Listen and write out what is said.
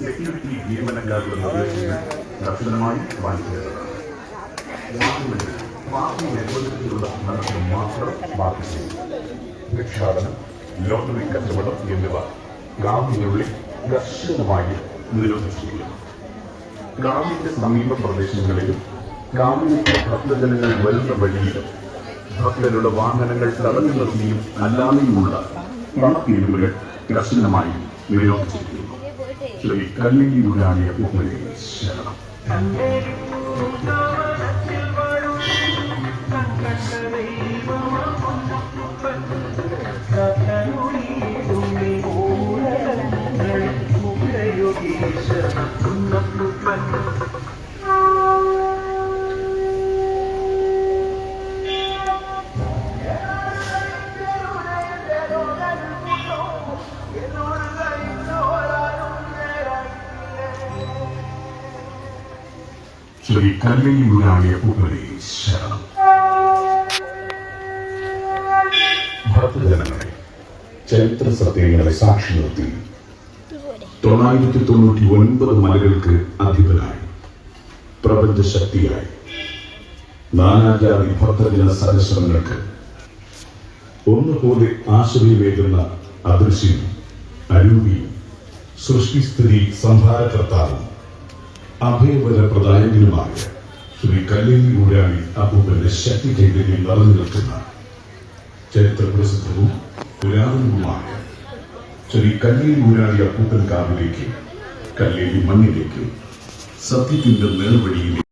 Security lottery കച്ചവടം എന്നിവ ഗ്രാമീണുള്ളിൽ കർശനമായി നിരോധിച്ചിരിക്കുന്നു ഗ്രാമീണ സമീപ പ്രദേശങ്ങളിലും ഗ്രാമീണ ഭക്തജനങ്ങൾ വരുന്ന വഴിയിലും ഭക്തരുടെ വാഹനങ്ങൾ തടഞ്ഞു നിർത്തിയും അല്ലാതെയുമുള്ള പണപ്പിരിവുകൾ കർശനമായി നിരോധിച്ചിരിക്കുന്നു ശ്രീ കല്ലിങ്ങിയുരാണിയ ഉമ്മനെ ശരണം. ശ്രീ കല്ലിങ്ങിയുരാണിയ ഉമ്മനെ ശരണം ഭക്തജനങ്ങളെ ചരിത്ര സത്യങ്ങളെ സാക്ഷി നിർത്തി തൊള്ളായിരത്തി തൊണ്ണൂറ്റി ഒൻപത് മലകൾക്ക് അധിപനായി പ്രപഞ്ച ശക്തിയായി നാനാജാതി ഭക്തജന സഹസ്രങ്ങൾക്ക് ഒന്നുപോലെ ആശ്രയമേകുന്ന അദൃശ്യം അരൂപിയും സൃഷ്ടിസ്ഥിതി സംഹാരകർത്താവും. അഭയവര പ്രദായകനുമായ ശ്രീ കല്ലേലി ഊരാളി അപ്പൂപ്പന്റെ ശക്തി കേന്ദ്രങ്ങൾ നിറഞ്ഞു നിൽക്കുന്ന ചരിത്ര പ്രസിദ്ധവും പുരാതനവുമായ ശ്രീ കല്ലേലി ഊരാളി അപ്പൂപ്പൻ കാവിലേക്ക് കല്ലേലി മണ്ണിലേക്ക് സത്യത്തിന്റെ നേർവഴിയിലേക്ക്